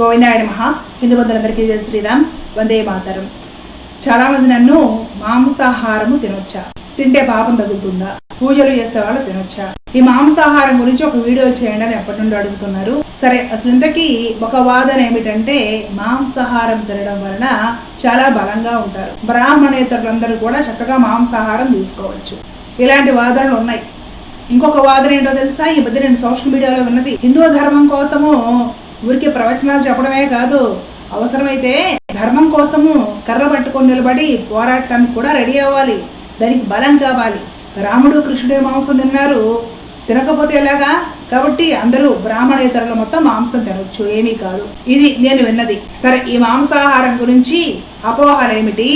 గోవిందాయ మహా హిందూ బంధులందరికీ జయ శ్రీరామ్. వందే మాతరం. చాలామంది నన్ను మాంసాహారము తినొచ్చా? తింటే పాపం తగ్గుతుందా పూజలు చేసే వాళ్ళు తినొచ్చా? ఈ మాంసాహారం గురించి ఒక వీడియో చేయండి అని ఎప్పటి నుండి అడుగుతున్నారు. సరే అసలు ఇంతకీ ఒక వాదన ఏమిటంటే మాంసాహారం తినడం వలన చాలా బలంగా ఉంటారు. బ్రాహ్మణేతరులందరూ కూడా చక్కగా మాంసాహారం తీసుకోవచ్చు. ఇలాంటి వాదనలు ఉన్నాయి. ఇంకొక వాదన ఏంటో తెలుసా? ఈ మధ్య నేను సోషల్ మీడియాలో విన్నది హిందూ ధర్మం కోసము ఊరికే ప్రవచనాలు చెప్పడమే కాదు. అవసరమైతే ధర్మం కోసము కర్ర పట్టుకొని నిలబడి పోరాటానికి కూడా రెడీ అవ్వాలి. దానికి బలం కావాలి. రాముడు కృష్ణుడే మాంసం తిన్నారు. తినకపోతే ఎలాగా? కాబట్టి అందరూ బ్రాహ్మణేతరులు మొత్తం మాంసం తినొచ్చు. ఏమీ కాదు. ఇది నేను విన్నది. సరే ఈ మాంసాహారం గురించి అపోహలు ఏమిటి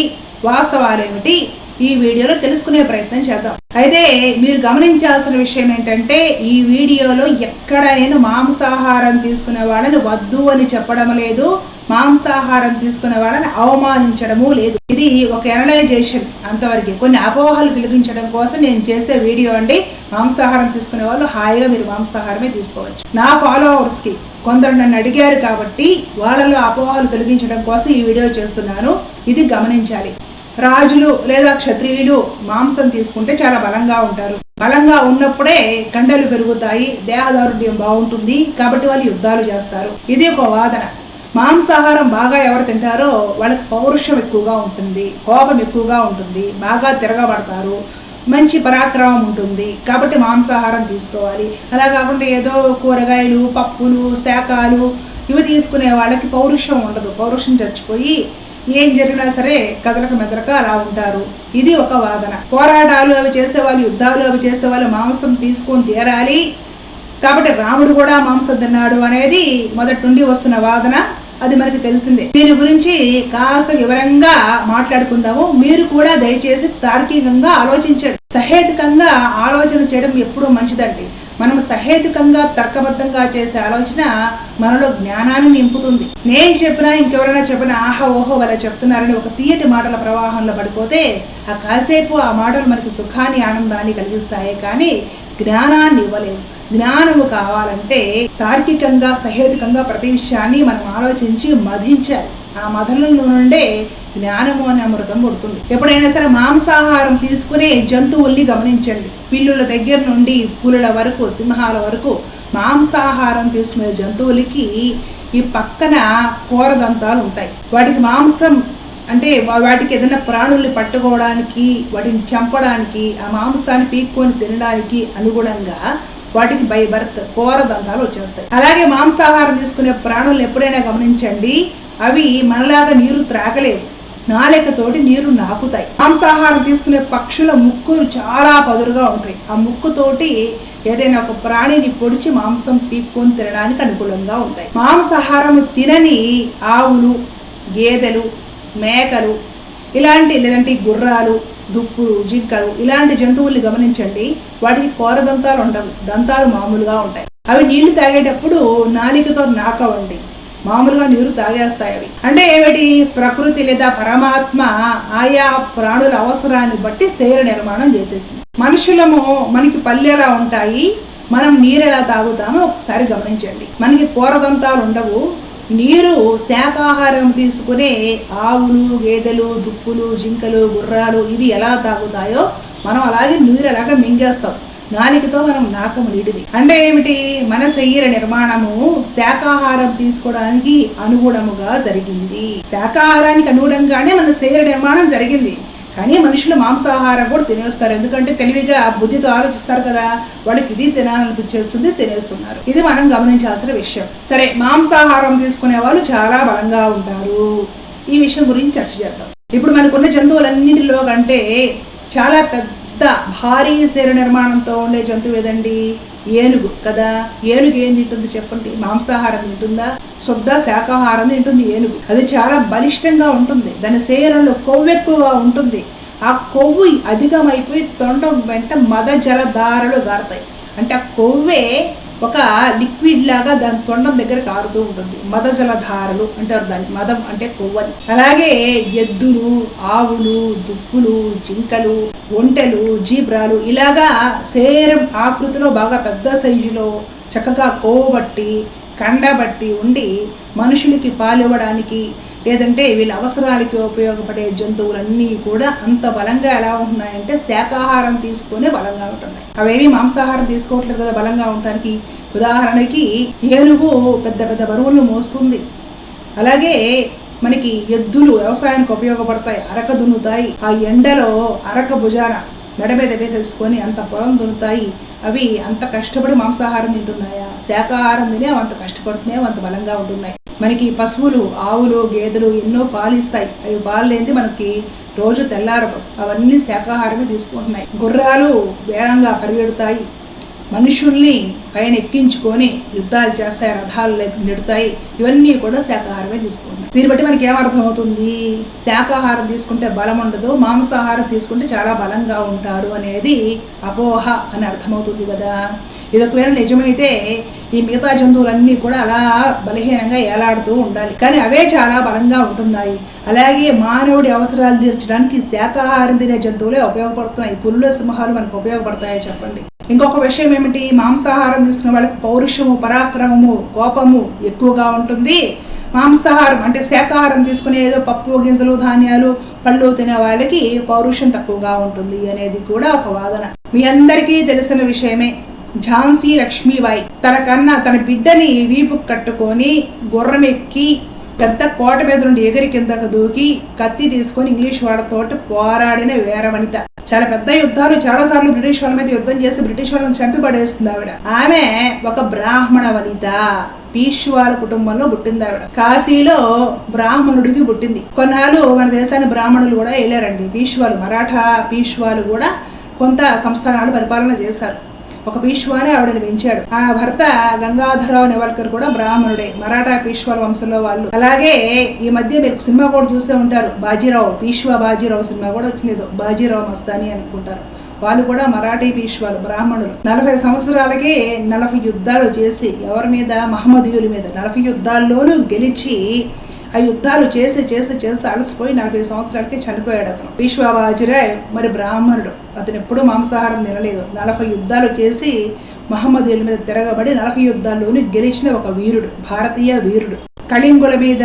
వాస్తవాలు ఏమిటి ఈ వీడియోలో తెలుసుకునే ప్రయత్నం చేద్దాం. అయితే మీరు గమనించాల్సిన విషయం ఏంటంటే ఈ వీడియోలో ఎక్కడ నేను మాంసాహారం తీసుకునే వాళ్ళని వద్దు అని చెప్పడం లేదు. మాంసాహారం తీసుకునే వాళ్ళని అవమానించడము లేదు. ఇది ఒక ఎనలైజేషన్ అంతవరకు. కొన్ని అపోహలు తొలగించడం కోసం నేను చేసే వీడియో అండి. మాంసాహారం తీసుకునే వాళ్ళు హాయిగా మీరు మాంసాహారమే తీసుకోవచ్చు. నా ఫాలోవర్స్కి కొందరు నన్ను అడిగారు కాబట్టి వాళ్ళలో అపోహలు తొలగించడం కోసం ఈ వీడియో చేస్తున్నాను. ఇది గమనించాలి. రాజులు లేదా క్షత్రియులు మాంసం తీసుకుంటే చాలా బలంగా ఉంటారు. బలంగా ఉన్నప్పుడే కండలు పెరుగుతాయి దేహదారుఢ్యం బాగుంటుంది కాబట్టి వాళ్ళు యుద్ధాలు చేస్తారు. ఇది ఒక వాదన. మాంసాహారం బాగా ఎవరు తింటారో వాళ్ళకి పౌరుషం ఎక్కువగా ఉంటుంది కోపం ఎక్కువగా ఉంటుంది బాగా తిరగబడతారు మంచి పరాక్రమం ఉంటుంది కాబట్టి మాంసాహారం తీసుకోవాలి. అలా కాకుండా ఏదో కూరగాయలు పప్పులు శాకాలు ఇవి తీసుకునే వాళ్ళకి పౌరుషం ఉండదు. పౌరుషం చచ్చిపోయి ఏం జరిగినా సరే కదలక మెదలక అలా ఉంటారు. ఇది ఒక వాదన. పోరాటాలు అవి చేసేవాళ్ళు యుద్ధాలు అవి చేసేవాళ్ళు మాంసం తీసుకొని తీరాలి. కాబట్టి రాముడు కూడా మాంసం తిన్నాడు అనేది మొదటి నుండి వస్తున్న వాదన. అది మనకి తెలిసిందే. దీని గురించి కాస్త వివరంగా మాట్లాడుకుందాము. మీరు కూడా దయచేసి తార్కికంగా ఆలోచించండి. సహేతుకంగా ఆలోచన చేయడం ఎప్పుడూ మంచిదండి. మనం సహేతుకంగా తర్కబద్ధంగా చేసే ఆలోచన మనలో జ్ఞానాన్ని నింపుతుంది. నేను చెప్పినా ఇంకెవరైనా చెప్పినా ఆహా ఓహో వాళ్ళ చెప్తున్నారని ఒక తీయటి మాటల ప్రవాహంలో పడిపోతే ఆ కాసేపు ఆ మాటలు మనకి సుఖాన్ని ఆనందాన్ని కలిగిస్తాయి కానీ జ్ఞానాన్ని ఇవ్వలేవు జ్ఞానము కావాలంటే తార్కికంగా సహేతుకంగా ప్రతి విషయాన్ని మనం ఆలోచించి మధించాలి. ఆ మదనల నుండే జ్ఞానము అనే అమృతం పుడుతుంది. ఎప్పుడైనా సరే మాంసాహారం తీసుకునే జంతువుల్ని గమనించండి. పిల్లుల దగ్గర నుండి పులుల వరకు సింహాల వరకు మాంసాహారం తీసుకునే జంతువులకి ఈ పక్కన కూరదంతాలు ఉంటాయి. వాటికి మాంసం అంటే వాటికి ఏదైనా ప్రాణుల్ని పట్టుకోవడానికి వాటిని చంపడానికి ఆ మాంసాన్ని పీక్కొని తినడానికి అనుగుణంగా వాటికి బై బర్త్ కోర దంతాలు వచ్చేస్తాయి. అలాగే మాంసాహారం తీసుకునే ప్రాణులను ఎప్పుడైనా గమనించండి అవి మనలాగా నీరు త్రాగలేవు. నాలికతోటి నీరు నాకుతాయి. మాంసాహారం తీసుకునే పక్షుల ముక్కులు చాలా పదురుగా ఉంటాయి. ఆ ముక్కుతోటి ఏదైనా ఒక ప్రాణిని పొడిచి మాంసం పీక్కొని తినడానికి అనుకూలంగా ఉంటాయి. మాంసాహారం తినని ఆవులు గేదెలు మేకలు ఇలాంటి లేదంటే గుర్రాలు దుక్కులు జింకలు ఇలాంటి జంతువుల్ని గమనించండి. వాటికి కోర దంతాలు ఉండవు. దంతాలు మామూలుగా ఉంటాయి. అవి నీళ్ళు తాగేటప్పుడు నాలికతో నాకవండి. మామూలుగా నీరు తాగేస్తాయి అవి. అంటే ఏమిటి? ప్రకృతి లేదా పరమాత్మ ఆయా ప్రాణుల అవసరాన్ని బట్టి శరీర నిర్మాణం చేసేసింది. మనుషులము మనకి పల్లెలా ఎలా ఉంటాయి? మనం నీరు ఎలా తాగుతామో ఒకసారి గమనించండి. మనకి కూరదంతాలు ఉండవు. నీరు శాకాహారం తీసుకునే ఆవులు గేదెలు దుప్పులు జింకలు గుర్రాలు ఇవి ఎలా తాగుతాయో మనం అలాగే నీరు ఎలాగ మింగేస్తాం. నాలికతో మనం నాకము నీటిది అంటే ఏమిటి? మన శరీర నిర్మాణము శాకాహారం తీసుకోవడానికి అనుగుణముగా జరిగింది. శాకాహారానికి అనుగుణంగానే మన శరీర నిర్మాణం జరిగింది. కానీ మనుషులు మాంసాహారం కూడా తినేస్తారు. ఎందుకంటే తెలివిగా బుద్ధితో ఆలోచిస్తారు కదా. వాళ్ళకి ఇది తినాలనిపించేస్తుంది తినేస్తున్నారు. ఇది మనం గమనించాల్సిన విషయం. సరే మాంసాహారం తీసుకునే వాళ్ళు చాలా బలంగా ఉంటారు. ఈ విషయం గురించి చర్చ చేద్దాం. ఇప్పుడు మనకున్న జంతువులన్నింటిలో కంటే చాలా పెద్ద భారీ శరీర నిర్మాణంతో ఉండే జంతువు ఏదండి? ఏనుగు కదా. ఏనుగు ఏం తింటుంది చెప్పండి? మాంసాహారం తింటుందా? శుద్ధ శాకాహారం తింటుంది ఏనుగు. అది చాలా బలిష్టంగా ఉంటుంది. దాని శరీరంలో కొవ్వు ఎక్కువగా ఉంటుంది. ఆ కొవ్వు అధికమైపోయి తొండం వెంట మద జలధారలు గారుతాయి. అంటే ఆ కొవ్వే ఒక లిక్విడ్ లాగా దాని తొండం దగ్గర కారుతూ ఉంటుంది. మద జలధారలు అంటారు దాన్ని. మదం అంటే కొవ్వని అలాగే ఎద్దులు ఆవులు దుప్పులు జింకలు ఒంటెలు జీబ్రాలు ఇలాగా శరీరం ఆకృతిలో బాగా పెద్ద సైజులో చక్కగా కొవ్వబట్టి కండబట్టి ఉండి మనుషులకి పాలివ్వడానికి లేదంటే వీళ్ళ అవసరాలకి ఉపయోగపడే జంతువులన్నీ కూడా అంత బలంగా ఎలా ఉంటున్నాయంటే శాకాహారం తీసుకునే బలంగా ఉంటున్నాయి. అవేవి మాంసాహారం తీసుకోవట్లేదు కదా బలంగా ఉండటానికి. ఉదాహరణకి ఏనుగు పెద్ద పెద్ద బరువులను మోస్తుంది. అలాగే మనకి ఎద్దులు వ్యవసాయానికి ఉపయోగపడతాయి. అరక దున్నుతాయి. ఆ ఎండలో అరక భుజాన మెడ మీద వేసేసుకొని అంత పొలం దున్నుతాయి. అవి అంత కష్టపడి మాంసాహారం తింటున్నాయా? శాకాహారం తినే అంత కష్టపడుతున్నాయి? అంత బలంగా ఉంటున్నాయి? మనకి పశువులు ఆవులు గేదెలు ఎన్నో పాలు ఇస్తాయి అవి పాలు లేనిది మనకి రోజు తెల్లారదు. అవన్నీ శాకాహారమే తీసుకుంటున్నాయి. గుర్రాలు వేగంగా పరిగెడతాయి. మనుషుల్ని పైన ఎక్కించుకొని యుద్ధాలు చేస్తాయి రథాలు నెడుతాయి ఇవన్నీ కూడా శాకాహారమే తీసుకుంటున్నాయి దీన్ని బట్టి మనకి ఏమర్థమవుతుంది శాకాహారం తీసుకుంటే బలం ఉండదు మాంసాహారం తీసుకుంటే చాలా బలంగా ఉంటారు అనేది అపోహ అని అర్థమవుతుంది కదా. ఇది ఒకవేళ నిజమైతే ఈ మిగతా జంతువులన్నీ కూడా అలా బలహీనంగా ఏలాడుతూ ఉండాలి. కానీ అవే చాలా బలంగా ఉంటున్నాయి. అలాగే మానవుడి అవసరాలు తీర్చడానికి శాకాహారం తినే జంతువులే ఉపయోగపడుతున్నాయి. పులుల సింహాలు మనకు ఉపయోగపడతాయో చెప్పండి. ఇంకొక విషయం ఏమిటి? మాంసాహారం తీసుకునే వాళ్ళకి పౌరుషము పరాక్రమము కోపము ఎక్కువగా ఉంటుంది. మాంసాహారం అంటే శాకాహారం తీసుకునే ఏదో పప్పు గింజలు ధాన్యాలు పళ్ళు తినే వాళ్ళకి పౌరుషం తక్కువగా ఉంటుంది అనేది కూడా ఒక వాదన. మీ అందరికీ తెలిసిన విషయమే. ఝాన్సీ లక్ష్మీబాయి తన కన్నా తన బిడ్డని వీపు కట్టుకొని గుర్రమెక్కి పెద్ద కోట మీద నుండి ఎగిరి కిందకు దూకి కత్తి తీసుకొని ఇంగ్లీష్ వాళ్ళతోటి పోరాడిన వీరవనిత. చాలా పెద్ద యుద్ధాలు చాలా సార్లు బ్రిటిష్ వాళ్ళ మీద యుద్ధం చేసి బ్రిటిష్ వాళ్ళని చంపి పడేస్తుంది ఆవిడ. ఆమె ఒక బ్రాహ్మణ వనిత పీష్వాల కుటుంబంలో పుట్టింది ఆవిడ. కాశీలో బ్రాహ్మణుడికి పుట్టింది. కొన్నాళ్ళు మన దేశాన్ని బ్రాహ్మణులు కూడా వెళ్ళారండి పీష్వాలు మరాఠా పీష్వాలు కూడా కొంత సంస్థానాలు పరిపాలన చేశారు. ఒక పీష్వానే ఆవిడని పెంచాడు. ఆ భర్త గంగాధరరావు నెవల్కర్ కూడా బ్రాహ్మణుడే. మరాఠా పీష్వాల వంశంలో వాళ్ళు. అలాగే ఈ మధ్య మీరు సినిమా కూడా చూసే ఉంటారు. బాజీరావు పీష్వా బాజీరావు సినిమా కూడా వచ్చింది ఏదో బాజీరావు మస్తాని అనుకుంటారు. వాళ్ళు కూడా మరాఠీ పీష్వాలు బ్రాహ్మణులు. నలభై సంవత్సరాలకి నలభై యుద్ధాలు చేసి ఎవరి మీద? మహమ్మదీయుల మీద. నలభై యుద్ధాల్లోనూ గెలిచి ఆ యుద్ధాలు చేసి చేసి చేసి అలసిపోయి నలభై సంవత్సరాలకి చనిపోయాడు అతను. విశ్వబాజిరాయ్ మరి బ్రాహ్మణుడు. అతను ఎప్పుడూ మాంసాహారం తినలేదు. నలభై యుద్ధాలు చేసి మహమ్మదీయుల మీద తిరగబడి నలభై యుద్ధాల్లోని గెలిచిన ఒక వీరుడు భారతీయ వీరుడు. కళింగుల మీద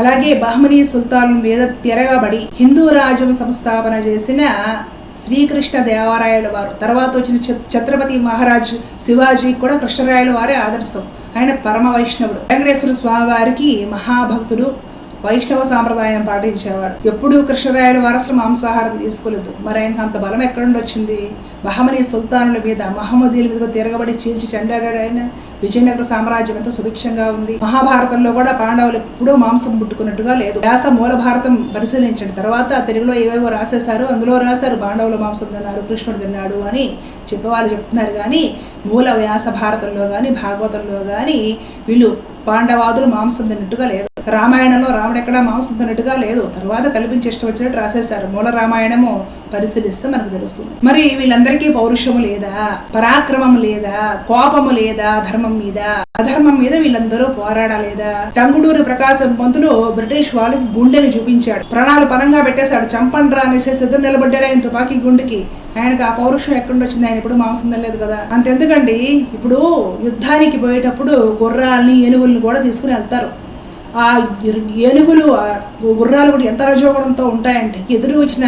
అలాగే బహ్మనీ సుల్తాన్ మీద తిరగబడి హిందూ రాజ్యం సంస్థాపన చేసిన శ్రీకృష్ణ దేవరాయల వారు. తర్వాత వచ్చిన ఛత్రపతి మహారాజ్ శివాజీ కూడా కృష్ణరాయల వారే ఆదర్శం. ఆయన పరమ వైష్ణవుడు. వెంకటేశ్వర స్వామి వారికి మహాభక్తుడు. వైష్ణవ సాంప్రదాయం పాటించేవాడు. ఎప్పుడూ కృష్ణరాయుడు వారసులు మాంసాహారం తీసుకోలేదు. మరి ఆయనకు అంత బలం ఎక్కడి నుండి వచ్చింది? బహమనీ సుల్తానుల మీద మహమ్మదీల మీద తిరగబడి చీల్చి చెండాడాడు ఆయన. విజయనగర సామ్రాజ్యం ఎంత సుభిక్షంగా ఉంది? మహాభారతంలో కూడా పాండవులు ఎప్పుడూ మాంసం ముట్టుకున్నట్టుగా లేదు. వ్యాస మూల భారతం పరిశీలించిన తర్వాత తెలుగులో ఏవేవో రాసేశారు అందులో రాశారు పాండవులు మాంసం తిన్నారు కృష్ణుడు తిన్నాడు అని చెప్పేవాళ్ళు చెప్తున్నారు కానీ మూల వ్యాస భారతంలో కానీ భాగవతంలో కానీ వీళ్ళు పాండవాదులు మాంసం తిన్నట్టుగా లేదు. రామాయణంలో రాముడు ఎక్కడా మాంసం తిన్నట్టుగా లేదు. తర్వాత కల్పించి ఇష్టం వచ్చినట్టు రాసేశారు. మూల రామాయణము పరిశీలిస్తే మనకు తెలుస్తుంది. మరి వీళ్ళందరికీ పౌరుషము లేదా? పరాక్రమం లేదా? కోపము లేదా? ధర్మం మీద? అధర్మం మీద వీళ్ళందరూ పోరాడలేదా? టంగుడూరు ప్రకాశం పంతులు బ్రిటిష్ వాళ్ళకి గుండెని చూపించాడు. ప్రాణాలు పరంగా పెట్టేశాడు. చంపండ్రా అనేసి సిద్ధం నిలబడ్డాడు ఆయన తుపాకీ గుండెకి. ఆయనకు ఆ పౌరుషం ఎక్కడి వచ్చింది ఆయన ఇప్పుడు మాంసం తినలేదు కదా. అంతెందుకండి? ఇప్పుడు యుద్ధానికి పోయేటప్పుడు గుర్రాలని ఏనుగుల్ని కూడా తీసుకుని వెళ్తారు. ఆ ఏనుగులు గుర్రాలు కూడా ఎంత రజోగుణంతో ఉంటాయంటే ఎదురు వచ్చిన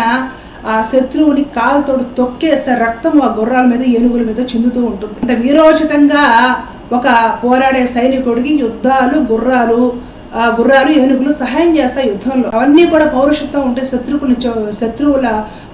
ఆ శత్రువుని కాలుతో తొక్కేస్తే రక్తం ఆ గుర్రాల మీద ఏనుగుల మీద చిందుతూ ఉంటుంది. అంత వీరోచితంగా ఒక పోరాడే సైనికుడికి యుద్ధాలు గుర్రాలు ఆ గుర్రాలు ఏనుగులు సహాయం చేస్తాయి యుద్ధంలో. అవన్నీ కూడా పౌరుషత్వం ఉంటే శత్రువులు శత్రువుల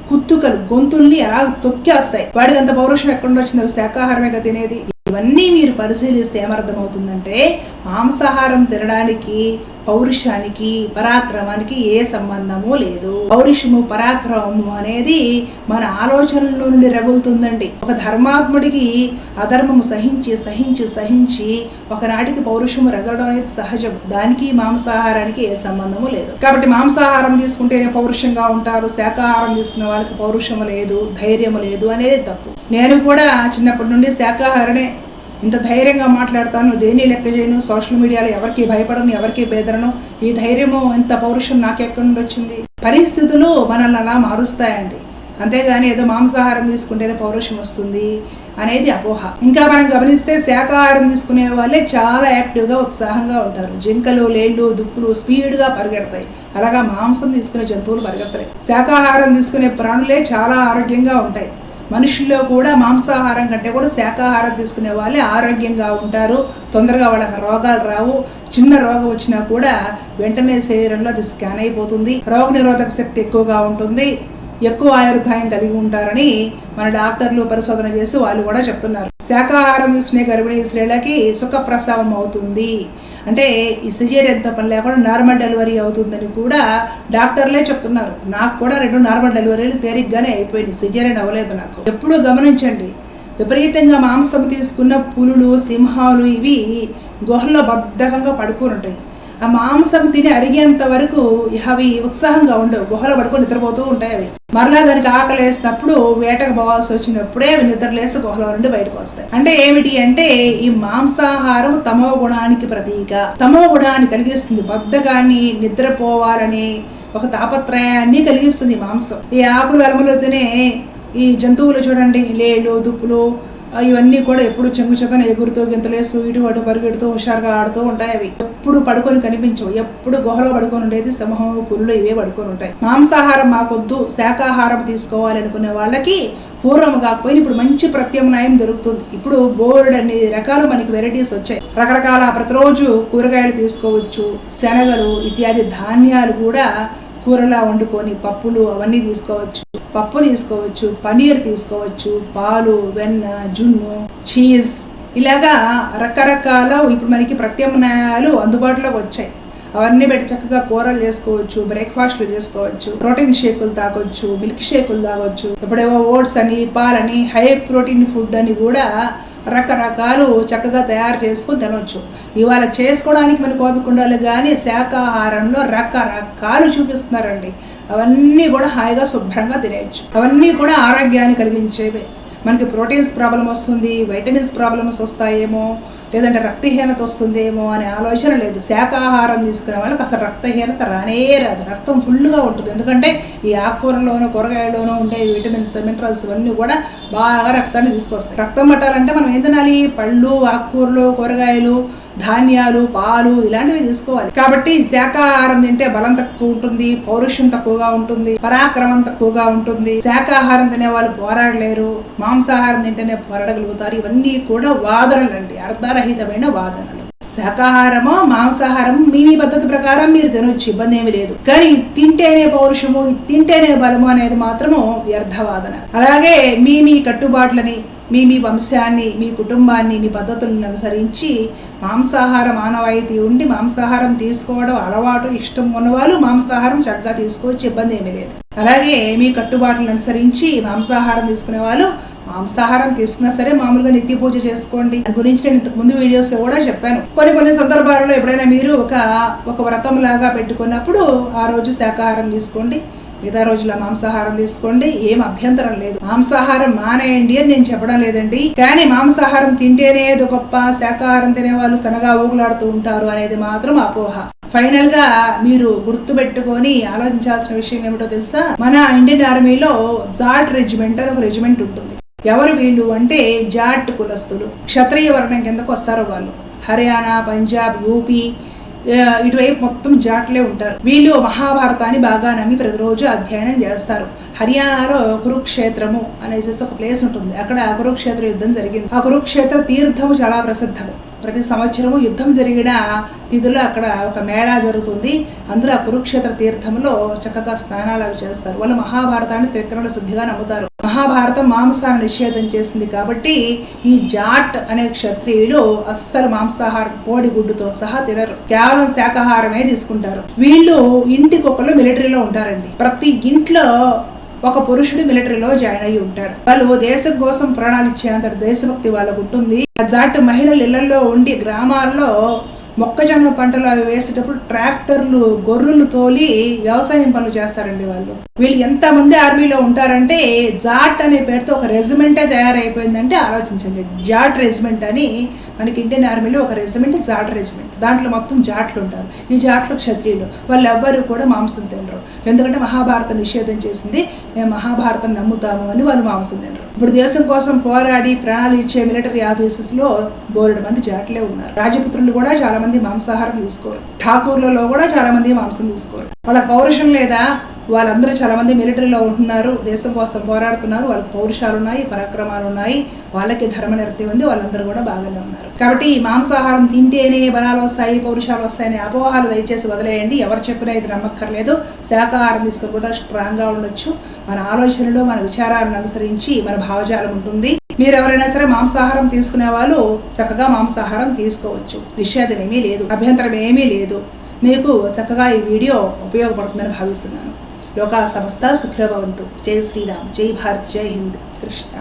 కుత్తుకలు గొంతుల్ని అలా తొక్కేస్తాయి? వాడికి అంత పౌరుషం ఎక్కడ వచ్చింది శాఖాహారమేగా తినేది? ఇవన్నీ మీరు పరిశీలిస్తే ఏమర్థమవుతుందంటే మాంసాహారం తినడానికి పౌరుషానికి పరాక్రమానికి ఏ సంబంధము లేదు. పౌరుషము పరాక్రమము అనేది మన ఆలోచనల నుండి రగులుతుందండి. ఒక ధర్మాత్ముడికి అధర్మము సహించి సహించి సహించి ఒకనాటికి పౌరుషము రగలడం అనేది సహజం. దానికి మాంసాహారానికి ఏ సంబంధము లేదు. కాబట్టి మాంసాహారం తీసుకుంటేనే పౌరుషంగా ఉంటారు. శాకాహారం తీసుకున్న వాళ్ళకి పౌరుషము లేదు ధైర్యము లేదు అనేది తప్పు. నేను కూడా చిన్నప్పటి నుండి శాకాహారనే ఇంత ధైర్యంగా మాట్లాడతాను దేన్ని లెక్క చేయను సోషల్ మీడియాలో ఎవరికి భయపడను ఎవరికి బెదరను ఈ ధైర్యము ఇంత పౌరుషం నాకెక్కడి నుండి వచ్చింది? పరిస్థితులు మనల్ని అలా మారుస్తాయండి. అంతేగాని ఏదో మాంసాహారం తీసుకుంటేనే పౌరుషం వస్తుంది అనేది అపోహ. ఇంకా మనం గమనిస్తే శాకాహారం తీసుకునే వాళ్ళే చాలా యాక్టివ్గా ఉత్సాహంగా ఉంటారు. జింకలు లేళ్ళు దుప్పులు స్పీడ్గా పరిగెడతాయి. అలాగా మాంసం తీసుకునే జంతువులు పరిగెడతాయి శాకాహారం తీసుకునే ప్రాణులే చాలా ఆరోగ్యంగా ఉంటాయి. మనుషుల్లో కూడా మాంసాహారం కంటే కూడా శాకాహారం తీసుకునే వాళ్ళే ఆరోగ్యంగా ఉంటారు. తొందరగా వాళ్ళకి రోగాలు రావు. చిన్న రోగం వచ్చినా కూడా వెంటనే శరీరంలో అది స్కాన్ అయిపోతుంది. రోగ నిరోధక శక్తి ఎక్కువగా ఉంటుంది. ఎక్కువ ఆయుర్దాయం కలిగి ఉంటారని మన డాక్టర్లు పరిశోధన చేసి వాళ్ళు కూడా చెప్తున్నారు. శాకాహారం తీసుకునే గర్భిణీ స్త్రీలకి సుఖప్రసవం అవుతుంది. అంటే ఈ సిజేరియన్ పని లేకుండా నార్మల్ డెలివరీ అవుతుందని కూడా డాక్టర్లే చెప్తున్నారు. నాకు కూడా రెండు నార్మల్ డెలివరీలు తేలిగ్గానే అయిపోయింది. సిజేరియన్ అవ్వలేదు నాకు. ఎప్పుడూ గమనించండి. విపరీతంగా మాంసం తీసుకున్న పులులు సింహాలు ఇవి గుహల్లో బద్ధకంగా పడుకుని ఉంటాయి. ఆ మాంసం తిని అరిగేంత వరకు అవి ఉత్సాహంగా ఉండవు. గుహలో పడుకొని నిద్రపోతూ ఉంటాయి అవి. మరలా దానికి ఆకలి వేసినప్పుడు వేటకు పోవాల్సి వచ్చినప్పుడే అవి నిద్రలేసి గుహలో నుండి బయటకు వస్తాయి. అంటే ఏమిటి అంటే ఈ మాంసాహారం తమో గుణానికి ప్రతీక. తమో గుణాన్ని కలిగిస్తుంది బద్ధకాన్ని నిద్రపోవాలని ఒక తాపత్రయాన్ని కలిగిస్తుంది మాంసం. ఈ ఆకులు అలములు తినే ఈ జంతువులు చూడండి లేళ్ళు దుప్పులు ఇవన్నీ కూడా ఎప్పుడు చెంగు చెక్కన ఎగురుతూ గింతలేస్తూ ఇటు అటు పరిగెడుతూ హుషారుగా ఆడుతూ ఉంటాయి అవి. ఎప్పుడు పడుకొని కనిపించవు. ఎప్పుడు గుహలో పడుకొని ఉండేది సింహం పులులు ఇవే పడుకొని ఉంటాయి. మాంసాహారం మాకొద్దు శాకాహారం తీసుకోవాలి అనుకునే వాళ్ళకి పూర్వం కాకపోయినా ఇప్పుడు మంచి ప్రత్యామ్నాయం దొరుకుతుంది. ఇప్పుడు బోర్డు అన్ని రకాలు మనకి వెరైటీస్ వచ్చాయి. రకరకాల ప్రతిరోజు కూరగాయలు తీసుకోవచ్చు శనగలు ఇత్యాది ధాన్యాలు కూడా కూరలా వండుకొని పప్పులు అవన్నీ తీసుకోవచ్చు. పప్పు తీసుకోవచ్చు పనీర్ తీసుకోవచ్చు పాలు వెన్న జున్ను చీజ్. ఇలాగా రకరకాల ఇప్పుడు మనకి ప్రత్యామ్నాయాలు అందుబాటులోకి వచ్చాయి. అవన్నీ పెట్టి చక్కగా కూరలు చేసుకోవచ్చు బ్రేక్ఫాస్ట్లు చేసుకోవచ్చు ప్రోటీన్ షేకులు తాగొచ్చు మిల్క్ షేకులు తాగొచ్చు ఇప్పుడేవో ఓట్స్ అని పాలని హై ప్రోటీన్ ఫుడ్ అని కూడా రకరకాలు చక్కగా తయారు చేసుకొని తినవచ్చు ఇవాళ చేసుకోవడానికి మనకు ఓపిక ఉండాలి కానీ శాకాహారంలో రకరకాలు చూపిస్తున్నారండి. అవన్నీ కూడా హాయిగా శుభ్రంగా తినేయచ్చు. అవన్నీ కూడా ఆరోగ్యాన్ని కలిగించేవే. మనకి ప్రోటీన్స్ ప్రాబ్లం వస్తుంది వైటమిన్స్ ప్రాబ్లమ్స్ వస్తాయేమో లేదంటే రక్తహీనత వస్తుందేమో అనే ఆలోచన లేదు. శాకాహారం తీసుకునే వాళ్ళకి అసలు రక్తహీనత రానే రాదు. రక్తం ఫుల్గా ఉంటుంది. ఎందుకంటే ఈ ఆకుకూరలోనూ కూరగాయల్లోనూ ఉండే విటమిన్స్ మినరల్స్ ఇవన్నీ కూడా బాగా రక్తాన్ని తీసుకొస్తాయి. రక్తం పట్టాలంటే మనం ఏం తినాలి? పళ్ళు ఆకుకూరలు కూరగాయలు ధాన్యాలు పాలు ఇలాంటివి తీసుకోవాలి. కాబట్టి శాకాహారం తింటే బలం తక్కువ ఉంటుంది పౌరుషం తక్కువగా ఉంటుంది పరాక్రమం తక్కువగా ఉంటుంది. శాకాహారం తినే వాళ్ళు పోరాడలేరు మాంసాహారం తింటేనే పోరాడగలుగుతారు. ఇవన్నీ కూడా వాదనలండి అర్ధరహితమైన వాదనలు. శాకాహారమో మాంసాహారం మీ మీ పద్ధతి ప్రకారం మీరు తినొచ్చు ఇబ్బంది ఏమీ లేదు. కానీ తింటేనే పౌరుషము తింటేనే బలము అనేది మాత్రము వ్యర్థవాదన. అలాగే మీ మీ కట్టుబాట్లని మీ మీ వంశాన్ని మీ కుటుంబాన్ని మీ పద్ధతులను అనుసరించి మాంసాహార మానవాయితీ ఉండి మాంసాహారం తీసుకోవడం అలవాటు ఇష్టం ఉన్నవాళ్ళు మాంసాహారం చక్కగా తీసుకోవచ్చు ఇబ్బంది ఏమీ లేదు. అలాగే మీ కట్టుబాట్లను అనుసరించి మాంసాహారం తీసుకునే వాళ్ళు మాంసాహారం తీసుకున్నా సరే మామూలుగా నిత్య పూజ చేసుకోండి. దాని గురించి నేను ఇంతకు ముందు వీడియోస్ కూడా చెప్పాను. కొన్ని కొన్ని సందర్భాలలో ఎప్పుడైనా మీరు ఒక ఒక వ్రతం లాగా పెట్టుకున్నప్పుడు ఆ రోజు శాకాహారం తీసుకోండి. మిగతా రోజుల మాంసాహారం తీసుకోండి ఏం అభ్యంతరం లేదు. మాంసాహారం మానేయండి అని నేను చెప్పడం లేదండి. కానీ మాంసాహారం తింటేనే గొప్ప శాకాహారం తినే వాళ్ళు సనగా ఊగులాడుతూ ఉంటారు అనేది మాత్రం అపోహ. ఫైనల్గా మీరు గుర్తు పెట్టుకొని ఆలోచించాల్సిన విషయం ఏమిటో తెలుసా? మన ఇండియన్ ఆర్మీలో జాట్ రెజిమెంట్ అని ఒక రెజిమెంట్ ఉంటుంది. ఎవరు వీళ్ళు అంటే జాట్ కులస్తులు. క్షత్రియ వర్ణం కిందకు వస్తారు వాళ్ళు. హర్యానా పంజాబ్ యూపీ ఇటువైపు మొత్తం జాట్లే ఉంటారు. వీళ్ళు మహాభారతాన్ని బాగా నమ్మి ప్రతిరోజు అధ్యయనం చేస్తారు. హర్యానాలో కురుక్షేత్రము అనేసి ఒక ప్లేస్ ఉంటుంది. అక్కడ కురుక్షేత్ర యుద్ధం జరిగింది. ఆ కురుక్షేత్ర తీర్థము చాలా ప్రసిద్ధము. ప్రతి సంవత్సరము యుద్ధం జరిగిన తిథిలో అక్కడ ఒక మేళా జరుగుతుంది. అందరూ ఆ కురుక్షేత్ర తీర్థంలో చక్కగా స్నానాలు అవి చేస్తారు. వాళ్ళు మహాభారతాన్ని త్రికరణ శుద్ధిగా నమ్ముతారు. మహాభారతం మాంసాన్ని నిషేధం చేసింది కాబట్టి ఈ జాట్ అనే క్షత్రియులు అస్సలు మాంసాహారం కోడిగుడ్డుతో సహా తినరు. కేవలం శాకాహారమే తీసుకుంటారు. వీళ్ళు ఇంటికి మిలిటరీలో ఉంటారండి. ప్రతి ఇంట్లో ఒక పురుషుడు మిలిటరీలో జాయిన్ అయి ఉంటాడు. వాళ్ళు దేశం కోసం ప్రాణాలు ఇచ్చే అంత దేశభక్తి వాళ్ళకు ఉంటుంది. ఆ జాట్ మహిళలు ఇళ్ళలో ఉండి గ్రామాల్లో మొక్కజొన్న పంటలు అవి వేసేటప్పుడు ట్రాక్టర్లు గొర్రెలు తోలి వ్యవసాయం పనులు చేస్తారండి వాళ్ళు. వీళ్ళు ఎంతమంది ఆర్మీలో ఉంటారంటే జాట్ అనే పేరుతో ఒక రెజిమెంటే తయారైపోయిందంటే ఆలోచించండి. జాట్ రెజిమెంట్ అని మనకి ఇండియన్ ఆర్మీలో ఒక రెజిమెంట్ జాట్ రెజిమెంట్. దాంట్లో మొత్తం జాట్లు ఉంటారు. ఈ జాట్లు క్షత్రియులు. వాళ్ళు ఎవ్వరు కూడా మాంసం తినరు. ఎందుకంటే మహాభారతం నిషేధం చేసింది మేము మహాభారతం నమ్ముతాము అని వాళ్ళు మాంసం తినరు. ఇప్పుడు దేశం కోసం పోరాడి ప్రాణాలు ఇచ్చే మిలిటరీ ఆఫీసెస్లో బోరెడు మంది జాట్లే ఉన్నారు. రాజపుత్రులు కూడా చాలా మంది మాంసాహారం తీసుకోరు. ఠాకూర్లలో కూడా చాలా మంది మాంసం తీసుకోరు. వాళ్ళ పౌరుషం లేదా వాళ్ళందరూ చాలామంది మిలిటరీలో ఉంటున్నారు దేశం కోసం పోరాడుతున్నారు వాళ్ళకి పౌరుషాలు ఉన్నాయి పరాక్రమాలు ఉన్నాయి వాళ్ళకి ధర్మ నిరతి ఉంది వాళ్ళందరూ కూడా బాగానే ఉన్నారు. కాబట్టి ఈ మాంసాహారం తింటేనే బలాలు వస్తాయి పౌరుషాలు వస్తాయని అపోహాలు దయచేసి వదిలేయండి. ఎవరు చెప్పినా ఇది నమ్మక్కర్లేదు. శాకాహారం తీసుకుని కూడా స్ట్రాంగ్గా ఉండొచ్చు. మన ఆలోచనలు మన విచారాలను అనుసరించి మన భావజాలం ఉంటుంది. మీరు ఎవరైనా సరే మాంసాహారం తీసుకునే వాళ్ళు చక్కగా మాంసాహారం తీసుకోవచ్చు. నిషేధం ఏమీ లేదు. అభ్యంతరం ఏమీ లేదు. మీకు చక్కగా ఈ వీడియో ఉపయోగపడుతుందని భావిస్తున్నాను. లోకా సంస్థ సుఖభవంతు జై శ్రీరామ్. జై భారత్. జై హింద్. కృష్ణ